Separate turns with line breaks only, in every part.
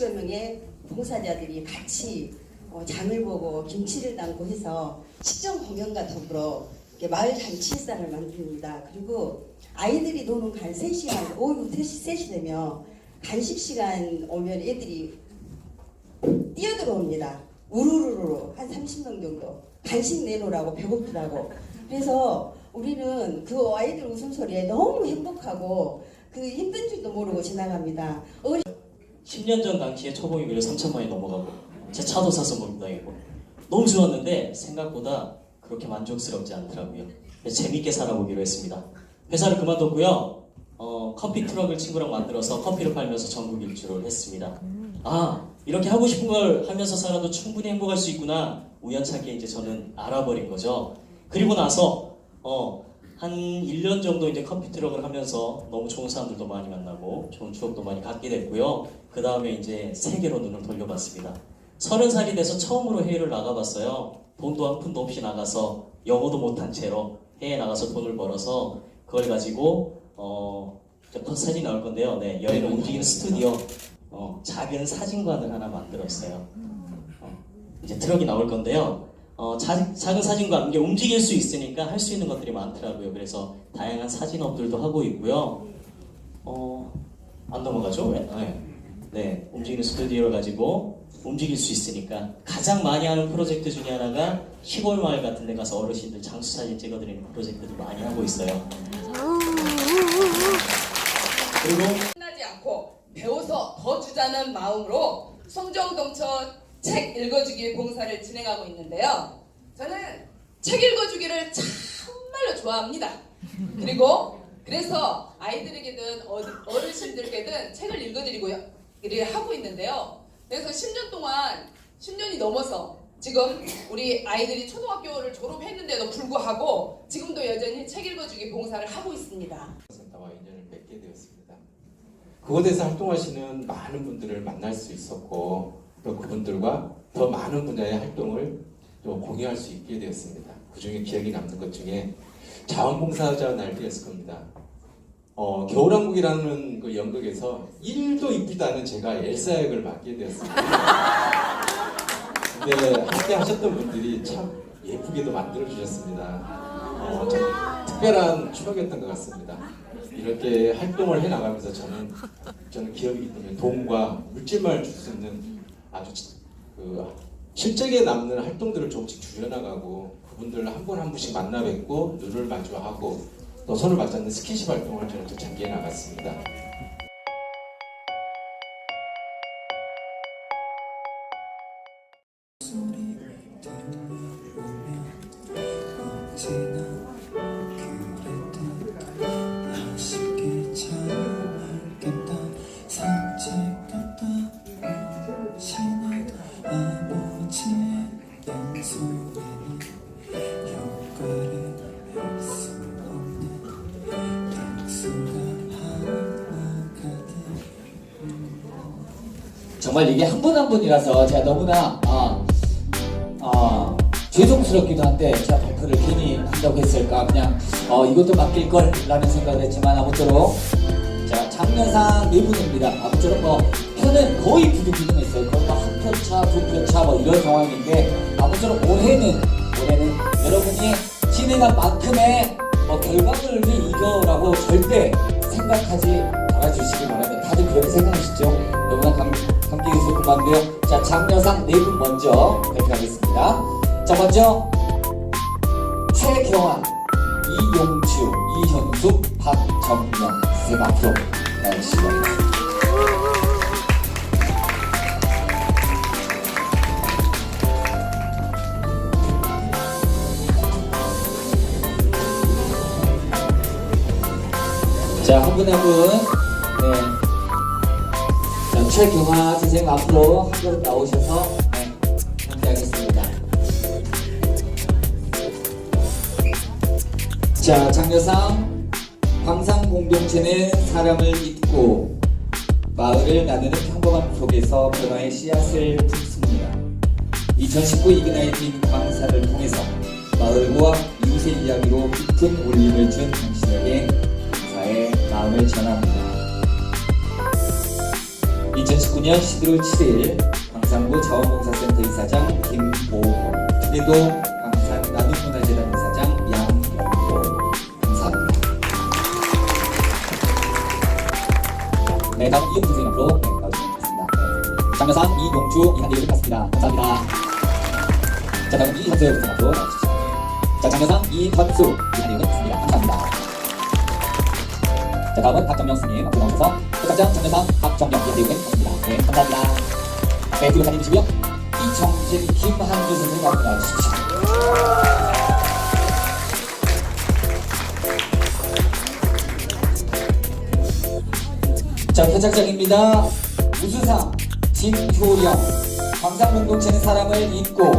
이렇게 20여 명의 봉사자들이 같이 어, 장을 보고 김치를 담고 해서 식전 공연과 더불어 마을 잔치 일상을 만듭니다. 그리고 아이들이 노는 간 3시간, 오후 3시, 3시 되면 간식 시간 오면 애들이 뛰어들어옵니다. 우르르르 한 30명 정도 간식 내놓으라고 배고프다고 그래서 우리는 그 아이들 웃음소리에 너무 행복하고 그 힘든 줄도 모르고 지나갑니다. 어린
10년 전 당시에 초봉이비를 3천만이 넘어가고 제 차도 사서 몰당했고 너무 좋았는데 생각보다 그렇게 만족스럽지 않더라고요. 재밌게 살아보기로 했습니다. 회사를 그만뒀고요. 어, 커피 트럭을 친구랑 만들어서 커피를 팔면서 전국 일주를 했습니다. 아 이렇게 하고 싶은 걸 하면서 살아도 충분히 행복할 수 있구나 우연찮게 이제 저는 알아버린 거죠. 그리고 나서 어, 한 1년 정도 이제 커피 트럭을 하면서 너무 좋은 사람들도 많이 만나고 좋은 추억도 많이 갖게 됐고요. 그 다음에 이제 세계로 눈을 돌려봤습니다. 서른 살이 돼서 처음으로 해외를 나가봤어요. 돈도 한 푼도 없이 나가서 영어도 못한 채로 해외 나가서 돈을 벌어서 그걸 가지고 어, 사진 나올 건데요. 네, 여행을 움직이는 스튜디오 어, 작은 사진관을 하나 만들었어요. 어, 이제 트럭이 나올 건데요. 어, 자- 작은 사진관 이게 움직일 수 있으니까 할 수 있는 것들이 많더라고요. 그래서 다양한 사진업들도 하고 있고요. 어, 안 넘어가죠? 왜? 네. 네, 움직이는 스튜디오를 가지고 움직일 수 있으니까 가장 많이 하는 프로젝트 중에 하나가 시골 마을 같은 데 가서 어르신들 장수 사진 찍어드리는 프로젝트도 많이 하고 있어요. 그리고
끝나지 않고 배워서 더 주자는 마음으로 성정동처 책 읽어주기 봉사를 진행하고 있는데요. 저는 책 읽어주기를 정말로 좋아합니다. 그리고 그래서 아이들에게든 어- 어르신들에게든 책을 읽어드리고 를 하고 있는데요. 그래서 10년 동안 10년이 넘어서 지금 우리 아이들이 초등학교를 졸업했는데도 불구하고 지금도 여전히 책 읽어주기 봉사를 하고 있습니다.
센터와 인연을 맺게 되었습니다. 그곳에서 활동하시는 많은 분들을 만날 수 있었고 또 그분들과 더 많은 분야의 활동을 또 공유할 수 있게 되었습니다. 그 중에 기억이 남는 것 중에 자원봉사자 날이었을 겁니다. 어, 겨울왕국이라는 그 연극에서 1도 이쁘지 않은 제가 엘사 역을 맡게 되었습니다. 근데 함께 하셨던 분들이 참 예쁘게도 만들어 주셨습니다. 어, 참 특별한 추억이었던 것 같습니다. 이렇게 활동을 해 나가면서 저는 저는 기업이기 때문에 돈과 물질만을 줄수 있는 아주 지- 그 실적에 남는 활동들을 조금씩 줄여나가고 그분들 한 분 한 분씩 만나 뵙고 눈을 마주하고 또 손을 맞잡는 스킨십 활동을 저는 또 장기해 나갔습니다.
정말 이게 한 분 한 분이라서 제가 너무나 아, 아, 죄송스럽기도 한데 제가 발표를 괜히 한다고 했을까 그냥 어, 이것도 맡길 걸 라는 생각을 했지만 아무쪼록 자 장면상 네 분입니다. 아무쪼록 뭐 표는 거의 부득이했어요. 거의 뭐한 표차 두 표차 뭐 이런 상황인데 아무쪼록 올해는 올해는 여러분이 진행한 만큼의 뭐 결과물을 이겨라고 절대 생각하지 말아주시기 바랍니다. 다들 그렇게 생각하시죠? 너무나 감, 있을 것 같은데요 자 장면상 네 분 먼저 발표하겠습니다 자 먼저 최경환, 이용주, 이현숙, 박정명 쌤 앞으로 나오시기 바랍니다. 자, 한 분 한 분. 최경화 선생님 앞으로 한분 나오셔서 네, 함께하겠습니다. 자, 장려상 광산 공동체는 사람을 잇고 마을을 나누는 평범함 속에서 변화의 씨앗을 품습니다. 2019 이그나이팅 광산을 통해서 마을과 이웃의 이야기로 깊은 울림을 준 당신에게 감사의 마음을 전합니다. 2019년 11월 7일 광산구 자원봉사센터 이사장 김보호 그리고 광산 나눔문화재단 이사장 양동호 감사합니다. 네, 다음 이용 선생님 앞으로. 네. 장려상 이용주 이한대를 받습니다. 감사합니다. 자, 다음 이현수 선생님 앞으로 나와주시죠. 자, 장려상 이현수 이한대를 받습니다. 감사합니다. 자, 다음은 박정명 스님 앞으로 나오셔서 끝장장 장려상 박정명 이한대를 받습니다. 네, 감사합니다. 네, 뒤로 사진 주시고요. 이정진 김한주 선생님 앞으로 나와주십시오. 자, 표창장입니다. 우수상 진효령 광산공동체는 사람을 잇고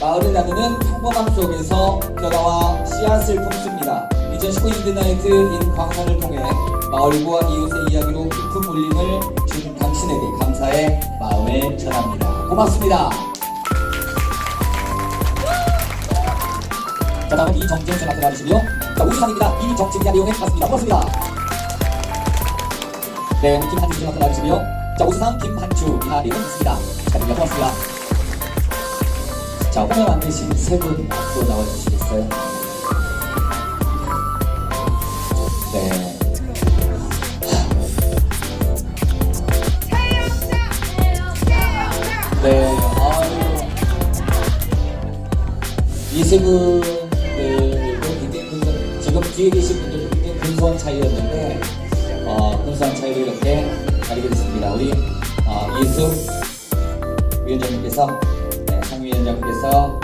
마을을 나누는 평범함 속에서 변화와 씨앗을 품습니다. 2019 인드나이트 인 광산을 통해 마을과 이웃의 이야기로 깊은 울림을 준 당신에게 감사의 마음을 전합니다. 고맙습니다. 자, 다음은 이정진 쌤 앞에 나주시고요. 자, 우수상입니다. 이정진 이하대용에 맞습니다. 고맙습니다. 네, 김한주 씨 앞에 나주시고요. 자, 우수상 김한주 이하대용 있습니다. 축하드립니다. 고맙습니다. 자, 오늘 만드신 세분 앞으로 나와주시겠어요? 세 분들도 굉장히 근소한, 지금 뒤에 계신 분들도 굉장히 근소한 차이였는데, 어, 근소한 차이로 이렇게 가리게 됐습니다. 우리, 어, 이수 위원장님께서, 네, 상위위원장님께서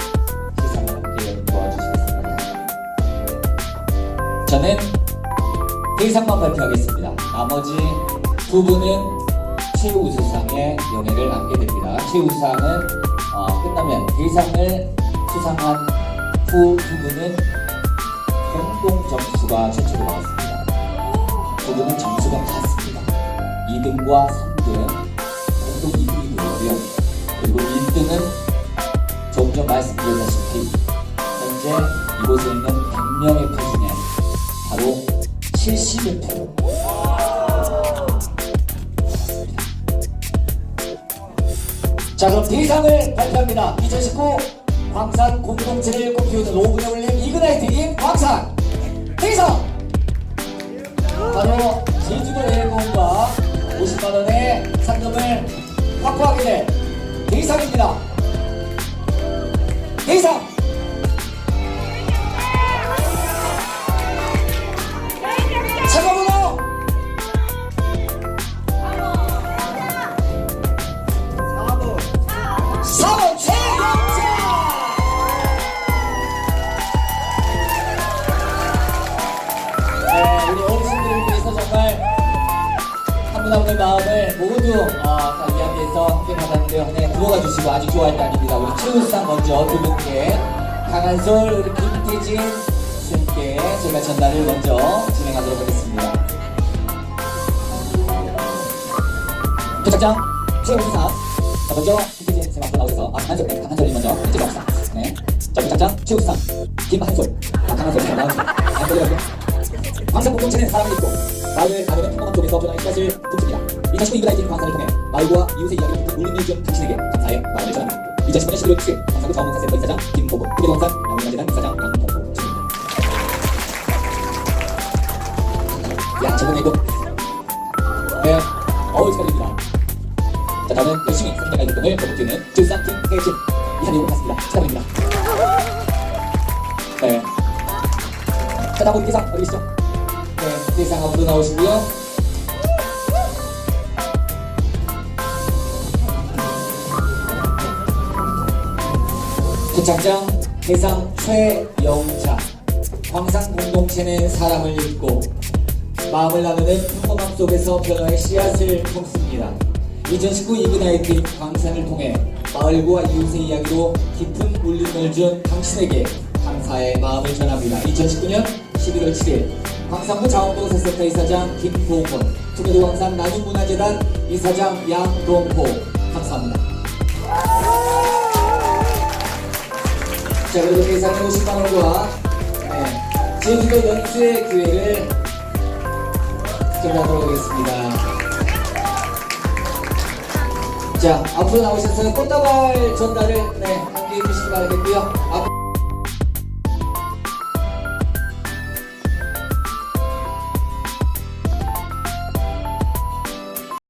시상을 함께 도와주시겠습니다. 저는 대상만 발표하겠습니다. 나머지 두 분은 최우수상의 영예를 안게 됩니다. 최우수상은 어, 끝나면 대상을 수상한 후두 분은 공동 점수가 최초로 나왔습니다. 두 분은 점수가 같습니다. 2등과 3등 공동 2등이 되고요. 그리고 1등은 조금 전 말씀드렸다시피 현재 이곳에 있는 100명의 표 중에 바로 71표 자 그럼 대상을 발표합니다 2019 광산 공동체를 꽃피우는 5분의 올림 이그나이트 인 광산. 대상 바로 제주도 여행공과 50만원의 상금을 확보하게 될 대상입니다. 대상 분의 마음을 모두 어, 다 이야기해서 함께 받았는데요. 네, 들어가 주시고 아직 좋아할 때 아닙니다. 우리 최우상 먼저 두 분께 강한솔, 김태진 쌤께 제가 전달을 먼저 진행하도록 하겠습니다. 도착장 최우상 자 먼저 김태진 쌤 앞으로 나오셔서 아 강한솔, 네, 강한솔이 먼저 찍어봅시다. 네, 자 도착장 최우상 김한솔, 아 강한솔 쌤 나오십니다. 한솔 이렇게 광산 공동체는 사람을 있고 마을을 가르는 평범 한 속에서 변화의 씨앗을 품습니다. 2019 인그라이팅 광산을 통해 마을과 이웃의 이야기를 울림을 준 당신에게 감사의 마음을 전합니다. 2019년 11월 7일 광산구 자원봉사센터 이사장 김보고 후대광산 양문화재단 이사장 축입니다. 야 저건 이거 네 어우 축하드립니다. 자 다음은 열심히 사진작가 활동을 거듭뛰는 주상 김태진 이한이로 갔습니다. 축하드립니다. 네. 자 다음 우리 대상 어디 계시죠? 네, 대상 앞으로 나오시고요. 부장장 대상 최영자 광산 공동체는 사람을 읽고 마음을 나누는 평범함 속에서 변화의 씨앗을 품습니다. 2019 이그나이트 광산을 통해 마을과 이웃의 이야기로 깊은 울림을 준 당신에게 감사의 마음을 전합니다. 2019년 11월 7일 광산구 자원봉사센터 이사장 김봉원, 투게도 광산 나눔문화재단 이사장 양동호 감사합니다. 자 그리고 대상의 50만 원과 네, 제주도 연수의 기회를 드리도록 하겠습니다. 자 앞으로 나오셔서 꽃다발 전달을 네 함께 해주시기 바라겠고요. 앞-